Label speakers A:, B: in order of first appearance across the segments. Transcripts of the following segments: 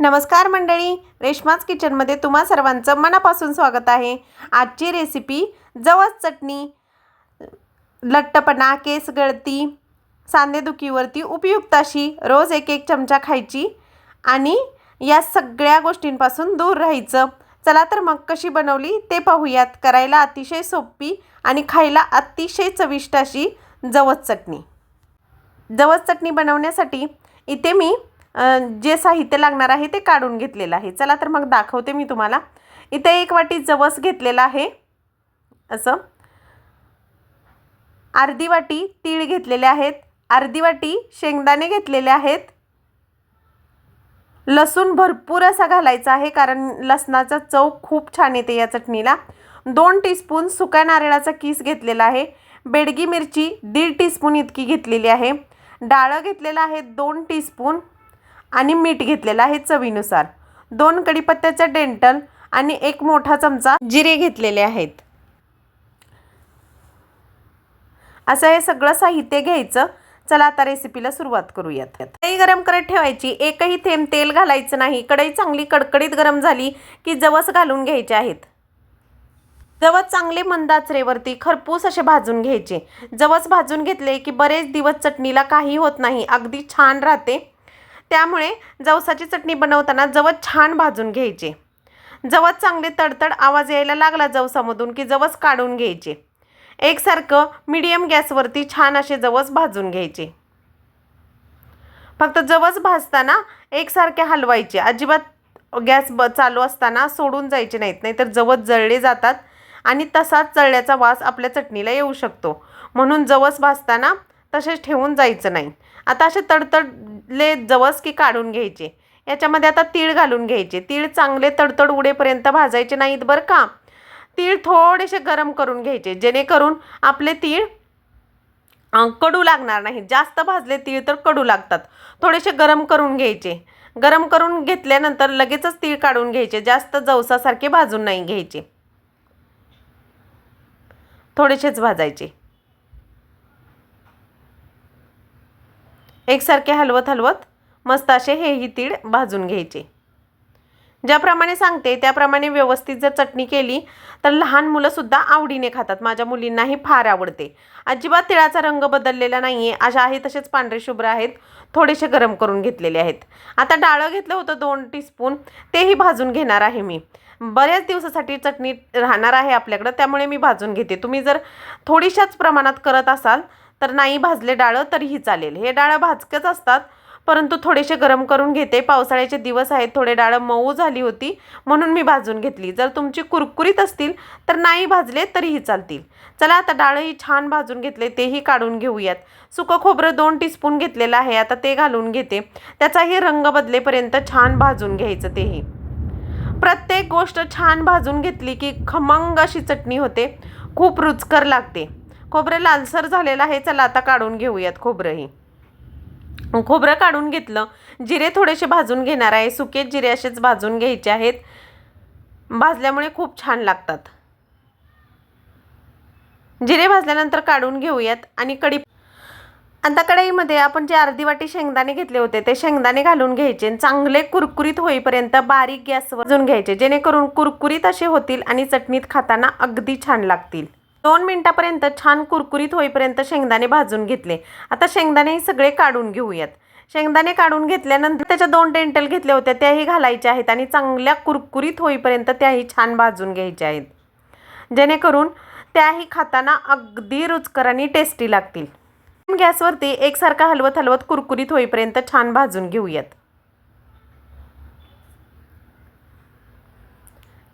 A: नमस्कार मंडळी रेश्माच किचनमध्ये तुम्हा सर्वांचं मनापासून स्वागत आहे. आजची रेसिपी जवस चटणी लट्टपणा केस गळती सांधेदुखीवरती उपयुक्त अशी रोज एक एक चमचा खायची आणि या सगळ्या गोष्टींपासून दूर राहायचं. चला तर मग कशी बनवली ते पाहूयात. करायला अतिशय सोपी आणि खायला अतिशय चविष्ट अशी जवस चटणी. जवस चटणी बनवण्यासाठी इथे मी जे साहित्य लागणार आहे ते काढून घेतलेलं आहे. चला तर मग दाखवते मी तुम्हाला. इथे एक वाटी जवस घेतलेला आहे. असं. अर्धी वाटी तीळ घेतलेले आहेत. अर्धी वाटी शेंगदाणे घेतलेले आहेत. लसूण भरपूर असा घालायचा आहे कारण लसणाचा चव खूप छान येते या चटणीला. दोन टीस्पून सुक्या नारळाचा किस घेतलेला आहे. बेडगी मिरची दीड टीस्पून इतकी घेतलेली आहे. डाळं घेतलेलं आहे दोन टीस्पून आणि मीठ घेतलेलं आहे चवीनुसार. दोन कढीपत्त्याचा डेंटल आणि एक मोठा चमचा जिरे घेतलेले आहेत. असं हे सगळं साहित्य घ्यायचं. चला आता रेसिपीला सुरुवात करूयात. कढई गरम करत ठेवायची. एकही थेंब तेल घालायचं नाही. कढई चांगली कडकडीत गरम झाली की जवस घालून घ्यायचे आहेत. जवस चांगले मंद आचरेवरती खरपूस असे भाजून घ्यायचे. जवस भाजून घेतले की बरेच दिवस चटणीला काही होत नाही. अगदी छान राहते. त्यामुळे जवसाची चटणी बनवताना जवस छान भाजून घ्यायचे. जवस चांगले तडतड आवाज यायला लागला जवसामधून की जवस काढून घ्यायचे. एकसारखं मीडियम गॅसवरती छान असे जवस भाजून घ्यायचे. फक्त जवस भाजताना एकसारखे हलवायचे. अजिबात गॅस ब चालू असताना सोडून जायचे नाहीत. नाहीतर जवस जळले जातात आणि तसाच जळल्याचा वास आपल्या चटणीला येऊ शकतो. म्हणून जवस भाजताना तसेच ठेवून जायचं नाही. आता असे तडतडले जवस की काढून घ्यायचे. याच्यामध्ये आता तीळ घालून घ्यायचे. तीळ चांगले तडतड उडेपर्यंत भाजायचे नाहीत बरं का. तीळ थोडेसे गरम करून घ्यायचे. जेणेकरून आपले तीळ कडू लागणार नाही जास्त भाजले तीळ तर कडू लागतात. थोडेसे गरम करून घ्यायचे. गरम करून घेतल्यानंतर लगेचच तीळ काढून घ्यायचे. जास्त जवसासारखे भाजून नाही घ्यायचे. थोडेसेच भाजायचे. एकसारखे हलवत हलवत मस्त असे हेही तीळ भाजून घ्यायचे. ज्याप्रमाणे सांगते त्याप्रमाणे व्यवस्थित जर चटणी केली तर लहान मुलंसुद्धा आवडीने खातात. माझ्या मुलींनाही फार आवडते. अजिबात तिळाचा रंग बदललेला नाही आहे अशा आहे तसेच पांढरे शुभ्र आहेत. थोडेसे गरम करून घेतलेले आहेत. आता डाळं घेतलं होतं दोन टीस्पून. तेही भाजून घेणार आहे मी. बऱ्याच दिवसासाठी चटणी राहणार आहे आपल्याकडं. त्यामुळे मी भाजून घेते. तुम्ही जर थोडीशाच प्रमाणात करत असाल तर नाही भाजले डाळं तरीही चालेल. हे डाळं भाजकच असतात परंतु थोडेसे गरम करून घेते. पावसाळ्याचे दिवस आहेत थोडे डाळं मऊ झाली होती म्हणून मी भाजून घेतली. जर तुमची कुरकुरीत असतील तर नाही भाजले तरीही चालतील. चला आता डाळंही छान भाजून घेतले तेही काढून घेऊयात. सुकं खोबरं दोन टीस्पून घेतलेलं आहे आता ते घालून घेते. त्याचाही रंग बदलेपर्यंत छान भाजून घ्यायचं तेही. प्रत्येक गोष्ट छान भाजून घेतली की खमंग अशी चटणी होते. खूप रुचकर लागते. खोबरं लालसर झालेलं आहे चला आता काढून घेऊयात खोबरंही. खोबरं काढून घेतलं जिरे थोडेसे भाजून घेणार आहे. सुके जिरे असेच भाजून घ्यायचे आहेत. भाजल्यामुळे खूप छान लागतात. जिरे भाजल्यानंतर काढून घेऊयात आणि कढी आता कढईमध्ये आपण जे अर्धी वाटी शेंगदाणे घेतले होते ते शेंगदाणे घालून घ्यायचे चांगले कुरकुरीत होईपर्यंत बारीक गॅसवर भाजून घ्यायचे. जेणेकरून कुरकुरीत असे होतील आणि चटणीत खाताना अगदी छान लागतील. दोन मिनटापर्यंत छान कुरकुरीत होईपर्यंत शेंगदाणे भाजून घेतले. आता शेंगदाणे हे सगळे काढून घेऊयात. शेंगदाणे काढून घेतल्यानंतर त्याच्या दोन डेंटल घेतले होते त्याही घालायच्या आहेत आणि चांगल्या कुरकुरीत होईपर्यंत त्याही छान भाजून घ्यायच्या आहेत. जेणेकरून त्याही खाताना अगदी रुचकर आणि टेस्टी लागतील. गॅसवरती एकसारखा हलवत हलवत कुरकुरीत होईपर्यंत छान भाजून घेऊयात.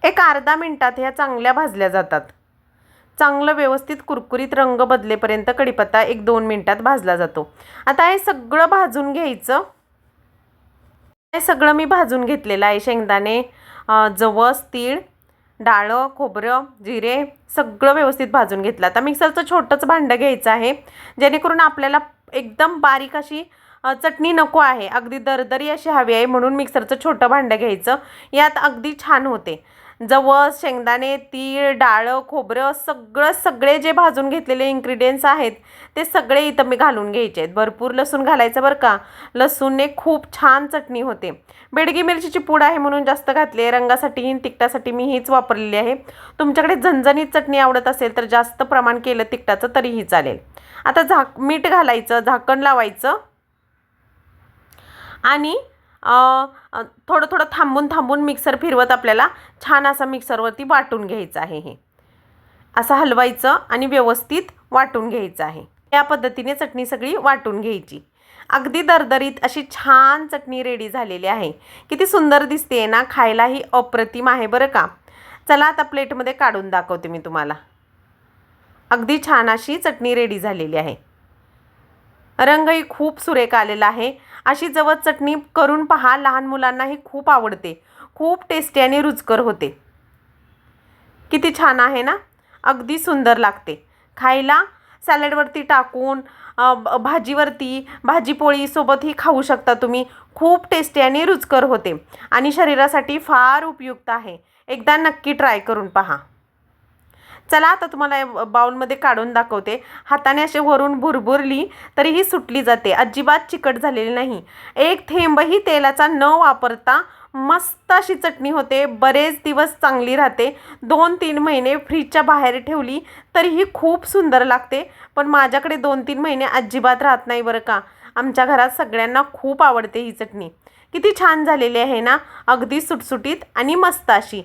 A: एक अर्धा मिनटात ह्या चांगल्या भाजल्या जातात. चांगलं व्यवस्थित कुरकुरीत रंग बदलेपर्यंत कढीपत्ता एक दोन मिनिटात भाजला जातो. आता हे सगळं भाजून घ्यायचं. हे सगळं मी भाजून घेतलेलं आहे शेंगदाणे जवस तीळ डाळं खोबरं जिरे सगळं व्यवस्थित भाजून घेतलं. आता मिक्सरचं छोटंच भांडं घ्यायचं आहे. जेणेकरून आपल्याला एकदम बारीक अशी चटणी नको आहे. अगदी दरदरी अशी हवी आहे म्हणून मिक्सरचं छोटं भांडं घ्यायचं. यात अगदी छान होते. जवस शेंगदाणे तीळ डाळं खोबरं सगळं सगळे जे भाजून घेतलेले इन्ग्रेडियंट्स आहेत ते सगळे इथं मी घालून घ्यायचे आहेत. भरपूर लसूण घालायचं बरं का? लसूणने खूप छान चटणी होते. बेडगी मिरचीची पूड आहे म्हणून जास्त घातली आहे. रंगासाठी तिखटासाठी मी हीच वापरलेली आहे. तुमच्याकडे झणझणीत चटणी आवडत असेल तर जास्त प्रमाण केलं तिखटाचं तरीही चालेल. आता झाक मीठ घालायचं झाकण लावायचं. आणि थोडं थोडं थांबून थांबून मिक्सर फिरवत आपल्याला छान असा मिक्सरवरती वाटून घ्यायचं आहे हे. असं हलवायचं आणि व्यवस्थित वाटून घ्यायचं आहे. या पद्धतीने चटणी सगळी वाटून घ्यायची. अगदी दरदरीत अशी छान चटणी रेडी झालेली आहे. किती सुंदर दिसते ना खायलाही अप्रतिम आहे बरं का. चला आता प्लेटमध्ये काढून दाखवते मी तुम्हाला. अगदी छान अशी चटणी रेडी झालेली आहे. रंगही खूप सुरेख आलेला आहे. अशी जवळ चटणी करून पहा लहान मुलांनाही खूप आवडते. खूप टेस्टी आणि रुचकर होते. किती छान आहे ना? अगदी सुंदर लागते. खायला सॅलडवरती टाकून भाजीवरती भाजीपोळीसोबतही खाऊ शकता तुम्ही. खूप टेस्टी आणि रुचकर होते. आणि शरीरासाठी फार उपयुक्त आहे. एकदा नक्की ट्राय करून पहा. चला आता तुम्हाला बाउलमध्ये काढून दाखवते. हाताने असे वरून भुरभुरली तरीही सुटली जाते. अजिबात चिकट झालेली नाही. एक थेंबही तेलाचा न वापरता मस्त अशी चटणी होते. बरेच दिवस चांगली राहते. दोन तीन महिने फ्रीजच्या बाहेर ठेवली तरीही खूप सुंदर लागते. पण माझ्याकडे दोन तीन महिने अजिबात राहत नाही बरं का. आमच्या घरात सगळ्यांना खूप आवडते ही चटणी. किती छान झालेली आहे ना? अगदी सुटसुटीत आणि मस्त अशी.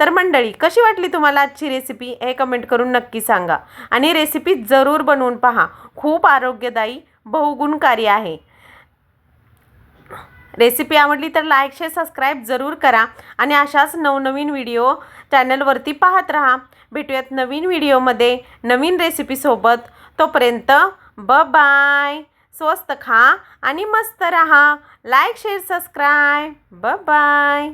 A: तर मंडळी कशी वाटली तुम्हाला आजची रेसिपी हे कमेंट करून नक्की सांगा. आणि रेसिपी जरूर बनवून पहा. खूप आरोग्यदायी बहुगुणकारी आहे. रेसिपी आवडली तर लाईक शेअर सबस्क्राईब जरूर करा. आणि अशाच नवनवीन व्हिडिओ चॅनलवरती पाहत राहा. भेटूयात नवीन व्हिडिओमध्ये नवीन रेसिपीसोबत तोपर्यंत ब बाय स्वस्त खा आणि मस्त रहा. लाईक शेअर सबस्क्राईब ब बाय